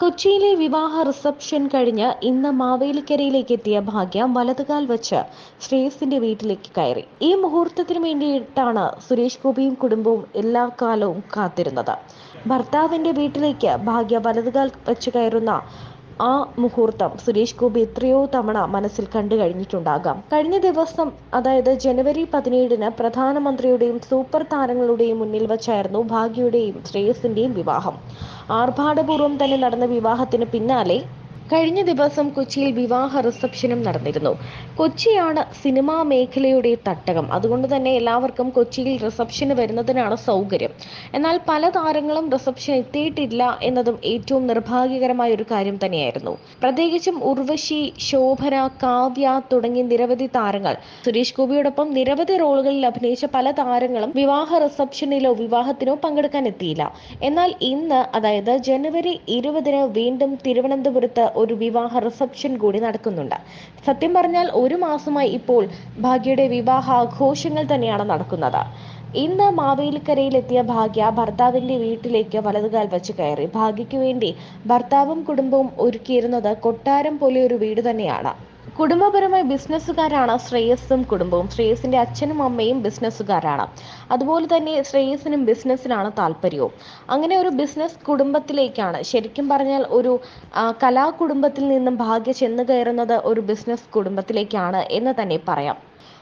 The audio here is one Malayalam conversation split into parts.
കൊച്ചിയിലെ വിവാഹ റിസപ്ഷൻ കഴിഞ്ഞ് ഇന്ന് മാവേലിക്കരയിലേക്ക് എത്തിയ ഭാഗ്യ വലതുകാൽ വെച്ച് ശ്രേയസിന്റെ വീട്ടിലേക്ക് കയറി. ഈ മുഹൂർത്തത്തിന് വേണ്ടിയിട്ടാണ് സുരേഷ് ഗോപിയും കുടുംബവും എല്ലാ കാലവും കാത്തിരുന്നത്. ഭർത്താവിന്റെ വീട്ടിലേക്ക് ഭാഗ്യ വലതുകാൽ വെച്ച് കയറുന്ന ആ മുഹൂർത്തം സുരേഷ് ഗോപി എത്രയോ തവണ മനസ്സിൽ കണ്ടു കഴിഞ്ഞിട്ടുണ്ടാകാം. കഴിഞ്ഞ ദിവസം അതായത് ജനുവരി പതിനേഴിന് പ്രധാനമന്ത്രിയുടെയും സൂപ്പർ താരങ്ങളുടെയും മുന്നിൽ വച്ചായിരുന്നു ഭാഗ്യയുടെയും ശ്രേയസിന്റെയും വിവാഹം. ആർഭാടപൂർവം തന്നെ നടന്ന വിവാഹത്തിന് പിന്നാലെ കഴിഞ്ഞ ദിവസം കൊച്ചിയിൽ വിവാഹ റിസപ്ഷനും നടന്നിരുന്നു. കൊച്ചിയാണ് സിനിമാ മേഖലയുടെ തട്ടകം. അതുകൊണ്ട് തന്നെ എല്ലാവർക്കും കൊച്ചിയിൽ റിസപ്ഷന് വരുന്നതിനാണ് സൗകര്യം. എന്നാൽ പല താരങ്ങളും റിസപ്ഷൻ എത്തിയിട്ടില്ല എന്നതും ഏറ്റവും നിർഭാഗ്യകരമായ ഒരു കാര്യം തന്നെയായിരുന്നു. പ്രത്യേകിച്ചും ഉർവശി ശോഭന കാവ്യ തുടങ്ങി നിരവധി താരങ്ങൾ. സുരേഷ് ഗോപിയോടൊപ്പം നിരവധി റോളുകളിൽ അഭിനയിച്ച പല താരങ്ങളും വിവാഹ റിസപ്ഷനിലോ വിവാഹത്തിനോ പങ്കെടുക്കാൻ എത്തിയില്ല. എന്നാൽ ഇന്ന് അതായത് ജനുവരി ഇരുപതിന് വീണ്ടും തിരുവനന്തപുരത്ത് ഒരു വിവാഹ റിസപ്ഷൻ കൂടി നടക്കുന്നുണ്ട്. സത്യം പറഞ്ഞാൽ ഒരു മാസമായി ഇപ്പോൾ ഭാഗ്യയുടെ വിവാഹ വിവാഹാഘോഷങ്ങൾ തന്നെയാണ് നടക്കുന്നത്. ഇന്ന് മാവേലിക്കരയിലെത്തിയ ഭാഗ്യ ഭർത്താവിന്റെ വീട്ടിലേക്ക് വലതുകാൽ വെച്ച് കയറി. ഭാഗ്യയ്ക്ക് വേണ്ടി ഭർത്താവും കുടുംബവും ഒരുക്കിയിരുന്നത് കൊട്ടാരം പോലെ ഒരു വീട് തന്നെയാണ്. കുടുംബപരമായ ബിസിനസ്സുകാരാണ് ശ്രേയസും കുടുംബവും. ശ്രേയസിന്റെ അച്ഛനും അമ്മയും ബിസിനസ്സുകാരാണ്. അതുപോലെ തന്നെ ശ്രേയസിനും ബിസിനസ്സിലാണ് താല്പര്യവും. അങ്ങനെ ഒരു ബിസിനസ് കുടുംബത്തിലേക്കാണ്. ശരിക്കും പറഞ്ഞാൽ ഒരു കലാ കുടുംബത്തിൽ നിന്നും ഭാഗ്യ ചെന്ന് കയറുന്നത് ഒരു ബിസിനസ് കുടുംബത്തിലേക്കാണ് എന്ന് തന്നെ പറയാം.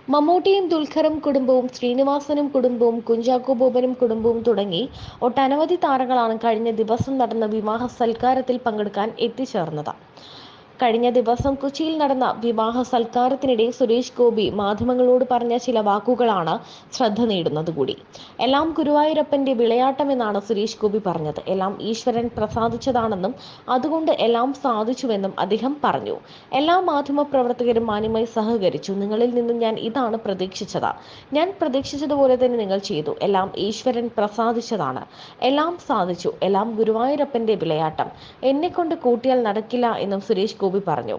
മമ്മൂട്ടിയും ദുൽഖറും കുടുംബവും ശ്രീനിവാസനും കുടുംബവും കുഞ്ചാക്കോ ബോബനും കുടുംബവും തുടങ്ങി ഒട്ടനവധി താരങ്ങളാണ് കഴിഞ്ഞ ദിവസം നടന്ന വിവാഹ സൽക്കാരത്തിൽ പങ്കെടുക്കാൻ എത്തിച്ചേർന്നത്. കഴിഞ്ഞ ദിവസം കൊച്ചിയിൽ നടന്ന വിവാഹ സൽക്കാരത്തിനിടെ സുരേഷ് ഗോപി മാധ്യമങ്ങളോട് പറഞ്ഞ ചില വാക്കുകളാണ് ശ്രദ്ധ നേടുന്നത് കൂടി. എല്ലാം ഗുരുവായൂരപ്പന്റെ വിളയാട്ടമെന്നാണ് സുരേഷ് ഗോപി പറഞ്ഞത്. എല്ലാം ഈശ്വരൻ പ്രസാദിച്ചതാണെന്നും അതുകൊണ്ട് എല്ലാം സാധിച്ചുവെന്നും അദ്ദേഹം പറഞ്ഞു. എല്ലാ മാധ്യമ പ്രവർത്തകരും മാന്യമായി സഹകരിച്ചു. നിങ്ങളിൽ നിന്നും ഞാൻ ഇതാണ് പ്രതീക്ഷിച്ചത്. ഞാൻ പ്രതീക്ഷിച്ചതുപോലെ തന്നെ നിങ്ങൾ ചെയ്തു. എല്ലാം ഈശ്വരൻ പ്രസാദിച്ചതാണ്. എല്ലാം സാധിച്ചു. എല്ലാം ഗുരുവായൂരപ്പന്റെ വിളയാട്ടം. എന്നെ കൊണ്ട് കൂട്ടിയാൽ നടക്കില്ല എന്നും സുരേഷ് ഗോപി പറഞ്ഞു.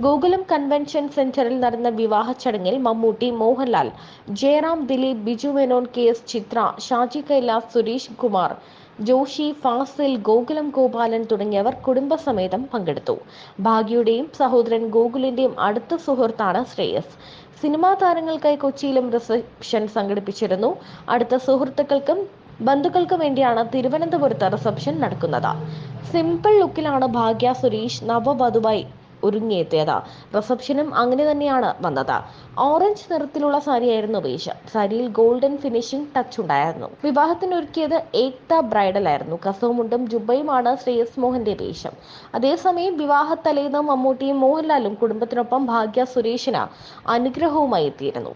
ഗോകുലം കൺവെൻഷൻ സെന്ററിൽ നടന്ന വിവാഹ ചടങ്ങിൽ മമ്മൂട്ടി മോഹൻലാൽ ജയറാം ദിലീപ് ബിജു മേനോൻ കെ എസ് ചിത്ര ഷാജി കൈലാസ് സുരേഷ് കുമാർ ജോഷി ഫാസിൽ ഗോകുലം ഗോപാലൻ തുടങ്ങിയവർ കുടുംബസമേതം പങ്കെടുത്തു. ഭാഗ്യയുടെയും സഹോദരൻ ഗോകുലിന്റെയും അടുത്ത സുഹൃത്താണ് ശ്രേയസ്. സിനിമാ താരങ്ങൾക്കായി കൊച്ചിയിലും റിസപ്ഷൻ സംഘടിപ്പിച്ചിരുന്നു. അടുത്ത സുഹൃത്തുക്കൾക്കും ബന്ധുക്കൾക്ക് വേണ്ടിയാണ് തിരുവനന്തപുരത്ത് റിസപ്ഷൻ നടക്കുന്നത്. സിമ്പിൾ ലുക്കിലാണ് ഭാഗ്യ സുരേഷ് നവവധുവായി ഒരുങ്ങിയെത്തിയത്. റിസപ്ഷനും അങ്ങനെ തന്നെയാണ് വന്നത്. ഓറഞ്ച് നിറത്തിലുള്ള സാരിയായിരുന്നു വേഷം. സാരിയിൽ ഗോൾഡൻ ഫിനിഷിംഗ് ടച്ച് ഉണ്ടായിരുന്നു. വിവാഹത്തിന് ഒരുക്കിയത് ഏക്ത ബ്രൈഡൽ ആയിരുന്നു കസവുമുണ്ടും ജുബയുമാണ് ശ്രേയസ് മോഹന്റെ വേഷം. അതേസമയം വിവാഹത്തലേന്ന് മമ്മൂട്ടിയും മോഹൻലാലും കുടുംബത്തിനൊപ്പം ഭാഗ്യ സുരേഷിന് അനുഗ്രഹവുമായി എത്തിയിരുന്നു.